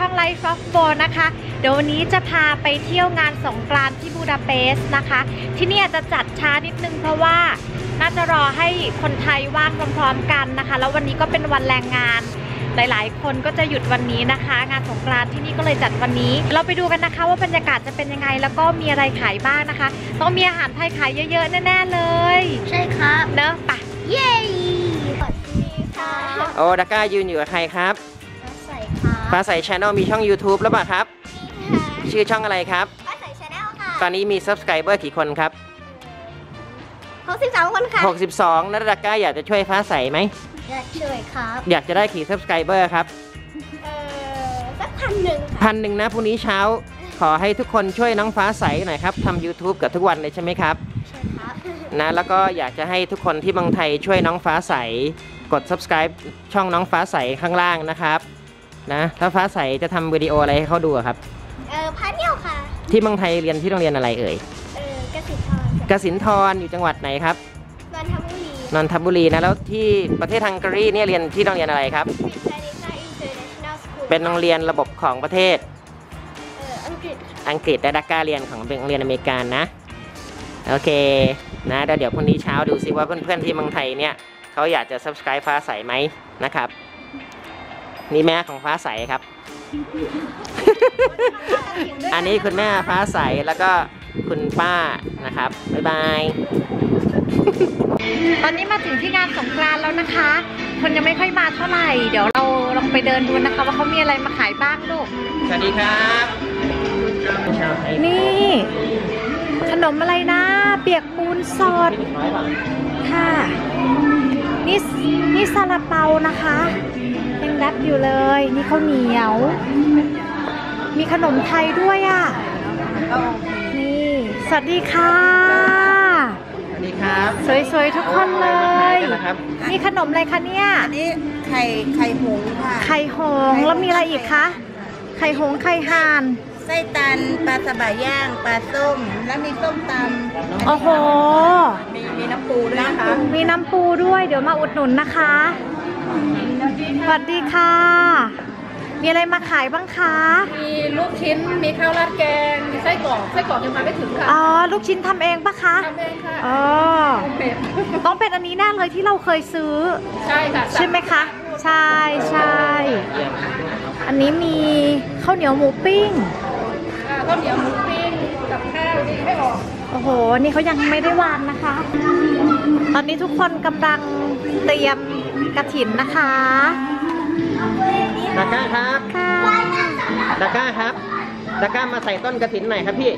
ช่อง Life of b o นะคะ เดี๋ยววันนี้จะพาไปเที่ยวงานสงกรานต์ที่บูดาเปสต์นะคะ ที่เนี่ยจะจัดช้านิดนึงเพราะว่าน่าจะรอให้คนไทยว่างพร้อมๆกันนะคะ แล้ววันนี้ก็เป็นวันแรงงานหลายๆ คนก็จะหยุดวันนี้นะคะ งานสงกรานต์ที่นี่ก็เลยจัดวันนี้ เราไปดูกันนะคะว่าบรรยากาศจะเป็นยังไง แล้วก็มีอะไรขายบ้างนะคะ ต้องมีอาหารไทยขายเยอะๆ แน่ๆเลย ใช่ครับเนอะไปะเย้สวัสดีค่ะโอ้ดักก้ายืนอยู่กับใครครับใส่ค่ะ ฟ้าใสช n แนลมีช่อง YouTube แล้วเปล่าครับค่ะชื่อช่องอะไรครับ ป้าใส่ชาแนลค่ะตอนนี้มี Subscriber กี่คนครับหกสิบสามคนค่ะ62แล้วดักก้าอยากจะช่วยฟ้าใสไหม อยากช่วยครับ อยากจะได้กี่ Subscriber ครับ เอ่อสักพันหนึ่งค่ะพันหนึ่งนะพรุ่งนี้เช้า ขอให้ทุกคนช่วยน้องฟ้าใสหน่อยครับทำ YouTube กับทุกวันเลยใช่ไหมครับ ใช่ครับนะแล้วก็อยากจะให้ทุกคนที่เมืองไทยช่วยน้องฟ้าใส กด subscribe ช่องน้องฟ้าใสข้างล่างนะครับ นะถ้าฟ้าใสจะทำวิดีโออะไรให้เขาดูอะครับ เอ่อพาเที่ยวค่ะ ที่เมืองไทยเรียนที่โรงเรียนอะไรเอ่ยเอ่อกสิทรกสินทรอยู่จังหวัดไหนครับนนทบุรีนนทบุรีนะแล้วที่ประเทศฮังการีเนี่ยเรียนที่โรงเรียนอะไรครับ เป็น Planica International School เป็นโรงเรียนระบบของประเทศเอ่ออังกฤษค่ะอังกฤษและดักก้าเรียนของเป็นโรงเรียนอเมริกันนะโอเคนะเดี๋ยวเดี๋ยวพรุ่งนี้เช้าดูซิว่าเพื่อนๆที่เมืองไทยเนี่ยเขาอยากจะ subscribe ฟ้าใสไหมนะครับ นี่แม่ของฟ้าใสครับ อันนี้คุณแม่ฟ้าใสแล้วก็คุณป้านะครับ บ๊ายบาย ตอนนี้มาถึงที่งานสงกรานต์แล้วนะคะ คนยังไม่ค่อยมาเท่าไหร่ เดี๋ยวเราลองไปเดินดูนะคะ ว่าเขามีอะไรมาขายบ้างลูก สวัสดีครับ นี่ ขนมอะไรนะ เปียกปูนสด ค่ะ นี่นี่ซาลาเปานะคะ ยังรัดอยู่เลย นี่ข้าวเหนียว มีขนมไทยด้วยอะ นี่ สวัสดีค่ะ สวัสดีครับ สวยๆทุกคนเลยกันนะครับนี่ขนมอะไรคะเนี่ย อันนี้ไข่ไข่หงส์ค่ะ ไข่หงส์แล้วมีอะไรอีกคะ ไข่หงส์ไข่ห่านไส้ตันปลาสบะย่างปลาส้ม แล้วมีส้มตโอ้โหำมีมีน้ำปูด้วยนะคะ มีน้ำปูด้วย เดี๋ยวมาอุดหนุนนะคะ สวัสดีค่ะ มีอะไรมาขายบ้างคะ มีลูกชิ้น มีข้าวราดแกง มีไส้กรอก ไส้กรอกยังมาไม่ถึงค่ะ อ๋อ ลูกชิ้นทำเองปะคะ ทำเองค่ะอ๋อเป็ดต้องเป็นอันนี้แน่เลยที่เราเคยซื้อ ใช่ค่ะใช่ไหมคะ ใช่ใช่ อันนี้มีข้าวเหนียวหมูปิ้งอ่าข้าวเหนียวหมูปิ้งกับข้าวดีไม่ออก โอ้โห นี่เขายังไม่ได้วางนะคะ ตอนนี้ทุกคนกำลังเตรียมกระถินนะคะดักก้าครับค่ะดักก้าครับดักก้ามาใส่ต้นกระถินหน่อยครับพี่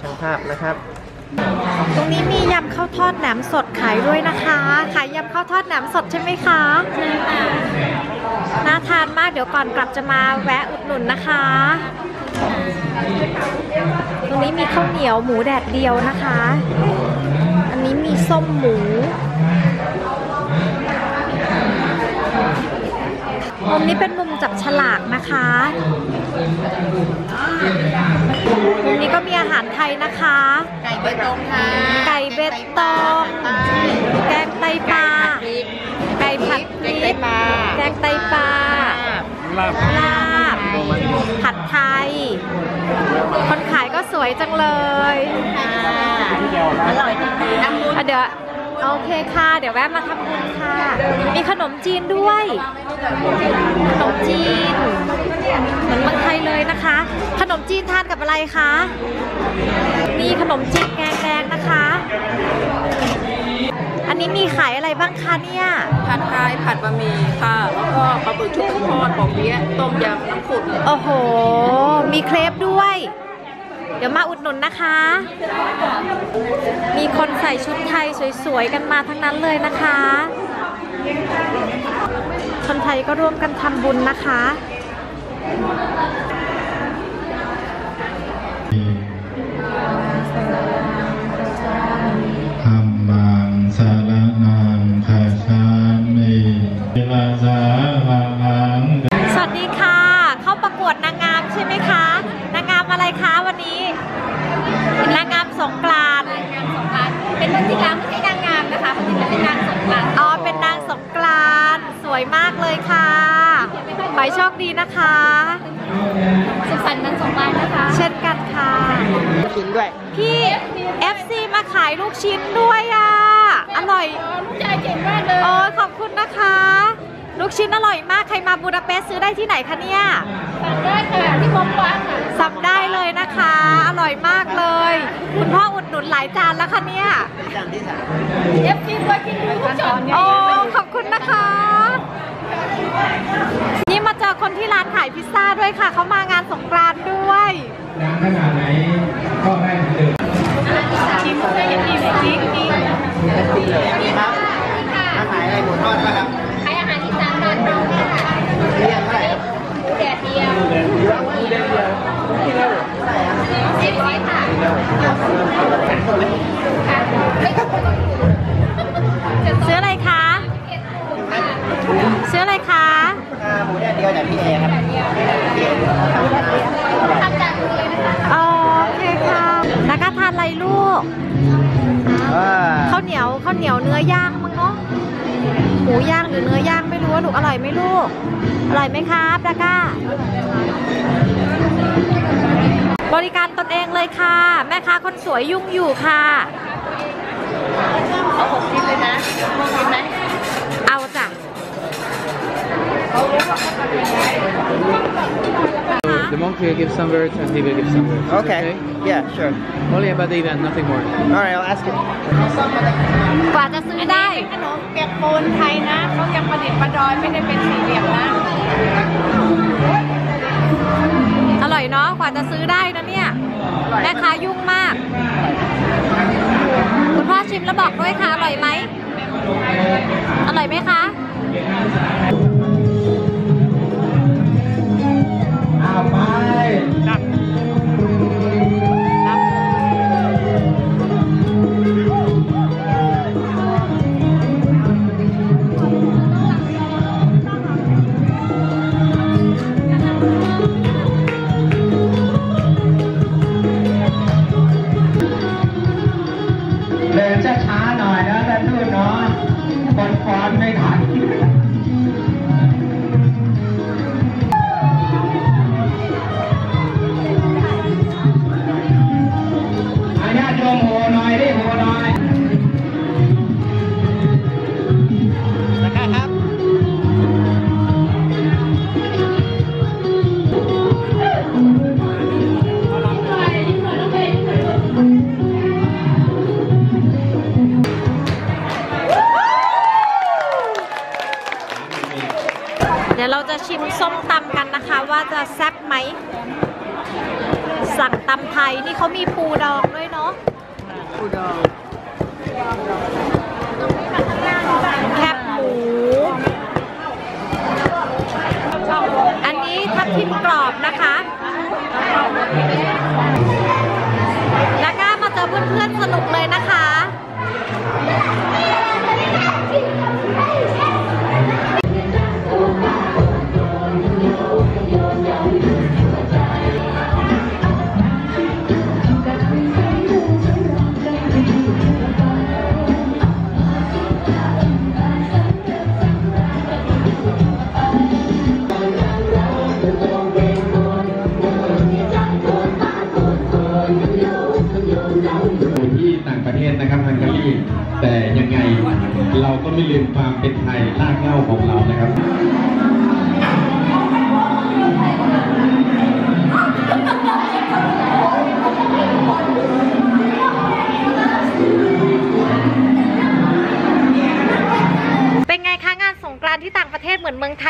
ช่างภาพนะครับ ตรงนี้มียำข้าวทอดแหนมสดขายด้วยนะคะ ขายยำข้าวทอดแหนมสดใช่ไหมคะใช่ค่ะน่าทานมากเดี๋ยวก่อนกลับจะมาแวะอุดหนุนนะคะ ตรงนี้มีข้าวเหนียวหมูแดดเดียวนะคะ อันนี้มีส้มหมู มุมนี้เป็นมุมจับฉลากนะคะมุมนี้ก็มีอาหารไทยนะคะ ไก่เบตงค่ะ ไก่เบตงแกงไตปลา ไก่ผัดพริกปลาแกงไตปลา ลาบ ผัดไทย คนขายก็สวยจังเลย อร่อยจริงๆน้ำอะเดี๋ยว โอเคค่ะ เดี๋ยวแวะมาทำบุญค่ะ มีขนมจีนด้วย ขนมจีน เหมือนเมืองไทยเลยนะคะ ขนมจีนทานกับอะไรคะ มีขนมจีนแกงแดงนะคะ อันนี้มีขายอะไรบ้างคะเนี่ย ผัดไทยผัดบะหมี่ค่ะ แล้วก็ปลาบึกชุบแป้งทอดปอเปี๊ยะต้มยำน้ำขุ่นโอ้โห มีเครปด้วย เดี๋ยวมาอุดหนุนนะคะ มีคนใส่ชุดไทยสวยๆกันมาทั้งนั้นเลยนะคะ คนไทยก็ร่วมกันทำบุญนะคะ วยมากเลยค่ะขอให้โชคดีนะคะ สุขสันต์วันสงกรานต์นะคะ เช่นกันค่ะชิ้นด้วย พี่ FC มาขายลูกชิ้นด้วยอะ อร่อย ลูกชายเก่งมากเลยโอ้ยขอบคุณนะคะ ลูกชิ้นอร่อยมาก ใครมาบูดาเปสต์ซื้อได้ที่ไหนคะเนี่ย สั่งได้ค่ะที่บอมบ้านค่ะสั่งได้เลยนะคะ อร่อยมากเลย คุณพ่ออุดหนุนหลายจานแล้วคะเนี่ยเอฟซีตัวจริงทุกจอนโอ้ นี่มาเจอคนที่ร้านขายพิซซ่าด้วยค่ะ เขามางานสงกรานต์ด้วยน้ำขนาดไหนก็ได้เหมือนเดิมชิมได้ยังดีเลยจริงจริงครับมาขายอะไรหมูทอดป่ะครับขายอาหารอีสานบ้านเราค่ะเรียกเท่าไหร่ครับแดดเดียวเอฟซีค่ะค่ะไม่ต้องคนต้องอยู่จะซื้ออะไรคะซื้ออะไรคะอ่าหมูแดียวจากพี่เอครับอ๋อโอเคค่ะแล้วก็ทานอะไรลูกข้าวเหนียวข้าวเหนียวเนื้อย่างมั้งเนาะหมูย่างหรือเนื้อย่างไม่รู้ว่าลูกอร่อยไหมลูก อร่อยไหมครับดาก้า บริการตนเองเลยค่ะ แม่ค้าคนสวยยุ่งอยู่ค่ะเอาหกชิ้นเลยนะกินไหม The monk will give some words and he will give some words. Is it Okay. Yeah, sure. Only about the event, nothing more. All right, I'll ask it. กว่าจะซื้อได้ขนมแกะปูนไทยนะเขายังประดิษฐ์ประดอยไม่ได้เป็นสี่เหลี่ยมนะ อร่อยเนาะกว่าจะซื้อได้นะเนี่ยแม่ค้ายุ่งมาก คุณพ่อชิมแล้วบอกด้วยค่ะ อร่อยไหมอร่อยไหมคะ สั่งตำไทยนี่เขามีปูดองด้วยเนาะปูดองแคบหมูอันนี้ทับทิมกรอบนะคะแล้วก็มาเจอเพื่อนๆสนุกเลยนะคะ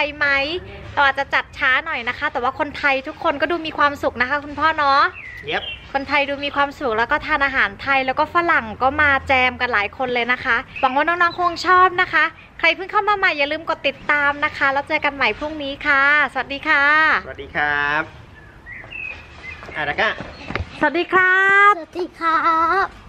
ยไหมเราอาจจะจัดช้าหน่อยนะคะ แต่ว่าคนไทยทุกคนก็ดูมีความสุขนะคะ คุณพ่อเนาะเย็บคนไทยดูมีความสุขแล้วก็ทานอาหารไทยแล้วก็ฝรั่งก็มาแจมกันหลายคนเลยนะคะ หวังว่าน้องๆคงชอบนะคะ ใครเพิ่งเข้ามาใหม่อย่าลืมกดติดตามนะคะ แล้วเจอกันใหม่พรุ่งนี้ค่ะ สวัสดีค่ะ สวัสดีครับอะดาก้า สวัสดีครับ สวัสดีครับ